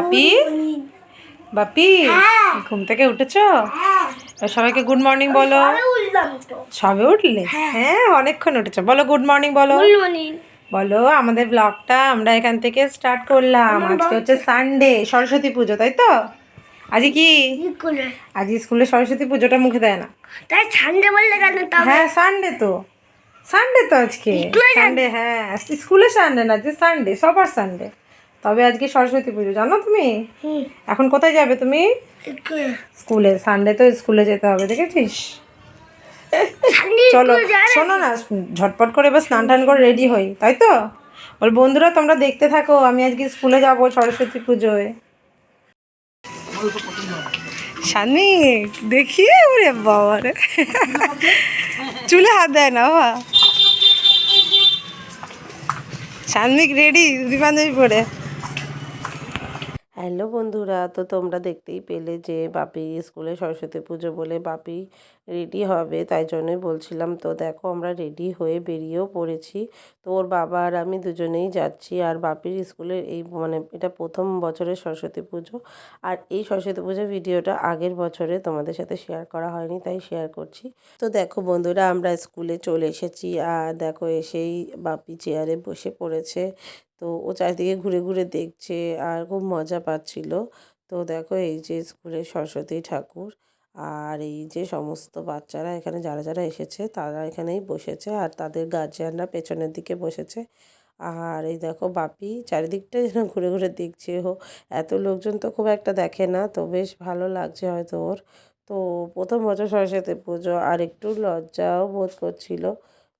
বাপি? বাপি হ্যাঁ। ঘুম থেকে উঠেছো? এবার সবাইকে গুড মর্নিং বলো। সবে উঠলে? হ্যাঁ। অনেকক্ষণ উঠেছো। বলো গুড মর্নিং বলো। বলো আমাদের ব্লগটা আমরা এখান থেকে স্টার্ট করলাম। আজকে হচ্ছে সানডে সরস্বতী পুজো তাই তো? আজকে কি? আজ স্কুলে সরস্বতী পুজোটা মুখে দেয় না। তাই ঠান্ডা বললে কেন হ্যাঁ সানডে তো। সানডে তো আজকে। সানডে হ্যাঁ স্কুলে সানডে না যে সানডে সবার সানডে তবে আজকে সরস্বতী পুজো জানো তুমি? এখন কোথায় যাবে তুমি? স্কুলে। সানডে তো স্কুলে যেতে হবে দেখেছিস? চলো। শোনো না ঝটপট করে এবার স্নান টান করে রেডি হই তাই তো? বল বন্ধুরা তোমরা দেখতে থাকো আমি আজকে স্কুলে যাব সরস্বতী পুজোয়। সানি দেখি ওরে বাবা রে। চুলে হাত দেয় না বাবা। সান্মিক রেডি বান্ধবী পরে। হ্যালো বন্ধুরা, তো তোমরা দেখতেই পেলে যে বাপি স্কুলে সরস্বতী পুজো বলে বাপি রেডি হবে, তাই জন্যই বলছিলাম। তো দেখো আমরা রেডি হয়ে বেরিয়েও পড়েছি। তো ওর বাবা আর আমি দুজনেই যাচ্ছি আর বাপির স্কুলে এই মানে এটা প্রথম বছরের সরস্বতী পুজো। আর এই সরস্বতী পুজোর ভিডিওটা আগের বছরে তোমাদের সাথে শেয়ার করা হয়নি, তাই শেয়ার করছি। তো দেখো বন্ধুরা, আমরা স্কুলে চলে এসেছি। আর দেখো এসেই বাপি চেয়ারে বসে পড়েছে। তো ও চারিদিকে ঘুরে ঘুরে দেখছে আর খুব মজা পাচ্ছিল। তো দেখো এই যে স্কুলের সরস্বতী ঠাকুর আর এই যে সমস্ত বাচ্চারা এখানে, যারা যারা এসেছে তারা এখানেই বসেছে আর তাদের গার্জিয়ানরা পেছনের দিকে বসেছে। আর এই দেখো বাপি চারিদিকটা যেন ঘুরে ঘুরে দেখছে। ও এত লোকজন তো খুব একটা দেখে না, তো বেশ ভালো লাগছে হয়তো ওর। তো প্রথম বছর সরস্বতী পুজো আর একটু লজ্জাও বোধ করছিল।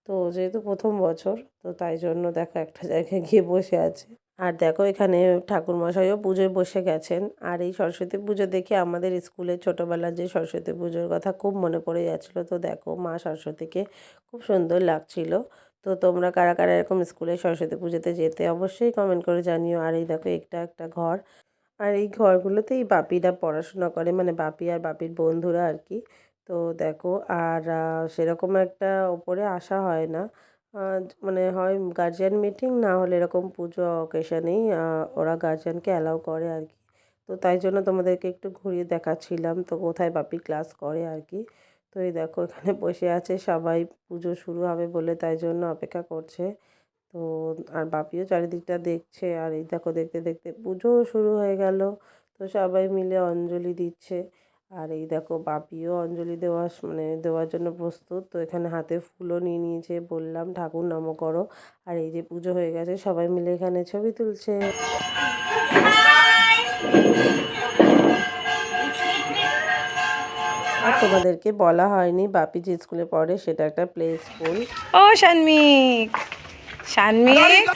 তো যেহেতু প্রথম বছর, তো তাই জন্য দেখো একটা জায়গায় গিয়ে বসে আছে। আর দেখো এখানে ঠাকুরমশাইও পুজোয় বসে গেছেন। আর এই সরস্বতী পুজো দেখে আমাদের স্কুলে ছোটোবেলার যে সরস্বতী পুজোর কথা খুব মনে পড়ে যাচ্ছিল। তো দেখো মা সরস্বতীকে খুব সুন্দর লাগছিল। তো তোমরা কারা কারা এরকম স্কুলে সরস্বতী পুজোতে যেতে অবশ্যই কমেন্ট করে জানিও। আর এই দেখো একটা একটা ঘর। আর এই ঘরগুলোতেই বাপিরা পড়াশোনা করে মানে বাপি আর বাপির বন্ধুরা আর কি। তো দেখো, আর সেরকম একটা ওপরে আসা হয় না। মানে হয় গার্জিয়ান মিটিং না হলে এরকম পুজো অকেশনেই ওরা গার্জিয়ানকে অ্যালাউ করে আর কি তো তাই জন্য তোমাদেরকে একটু ঘুরিয়ে দেখাচ্ছিলাম, তো কোথায় বাপি ক্লাস করে আর কি তো এই দেখো, এখানে বসে আছে, সবাই পুজো শুরু হবে বলে তাই জন্য অপেক্ষা করছে। তো, আর বাপিও চারিদিকটা দেখছে, আর এই দেখো, দেখতে দেখতে পুজোও শুরু হয়ে গেল। তো সবাই মিলে অঞ্জলি দিচ্ছে। আর এই দেখো বাপিও অঞ্জলি দেওয়া মানে দেওয়ার জন্য প্রস্তুত। তো এখানে হাতে ফুলও নিয়ে নিয়েছে বললাম, ঠাকুর নম করো। আর এই যে পুজো হয়ে গেছে, সবাই মিলে এখানে ছবি তুলছে। আর তোমাদেরকে বলা হয়নি, বাপি যে স্কুলে পড়ে সেটা একটা প্লে স্কুল। ও শানমিক শানমিক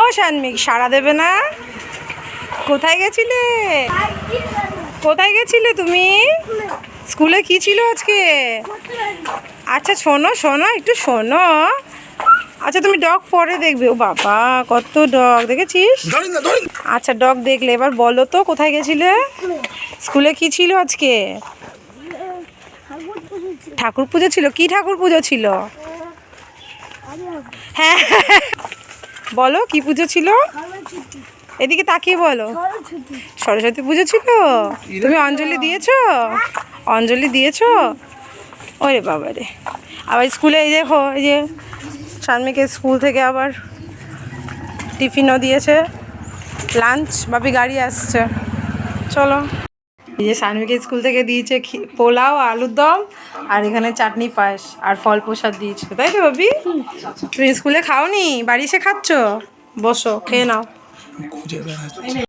ও শানমিক সাড়া দেবে না? কোথায় গেছিলে? কোথায় গেছিলে তুমি? স্কুলে কি ছিল আজকে? আচ্ছা শোনো শোনো একটু শোনো। আচ্ছা তুমি ডগ পরে দেখবে। ও বাবা কত ডগ দেখেছিস? আচ্ছা ডগ দেখলে। এবার বলো তো কোথায় গেছিলে? স্কুলে কি ছিল আজকে? ঠাকুর পুজো ছিল? কি ঠাকুর পুজো ছিল? হ্যাঁ বলো কি পুজো ছিল? এদিকে তাকিয়ে বলো। সরস্বতী পুজো ছিল? তুমি অঞ্জলি দিয়েছ? অঞ্জলি দিয়েছ? ওরে বাবা রে আবার স্কুলে এই দেখো এই যে সানমিকে স্কুল থেকে আবার টিফিনও দিয়েছে। লাঞ্চ, বাপি গাড়ি আসছে। চলো। এই যে সানমিকে স্কুল থেকে দিয়েছে পোলাও, আলুর দম, আর এখানে চাটনি পায়েস, আর ফল প্রসাদ দিয়েছে। তাই তো বাবি তুমি স্কুলে খাওনি? বাড়ি এসে খাচ্ছ? বসো, খেয়ে নাও। 估计姐为啥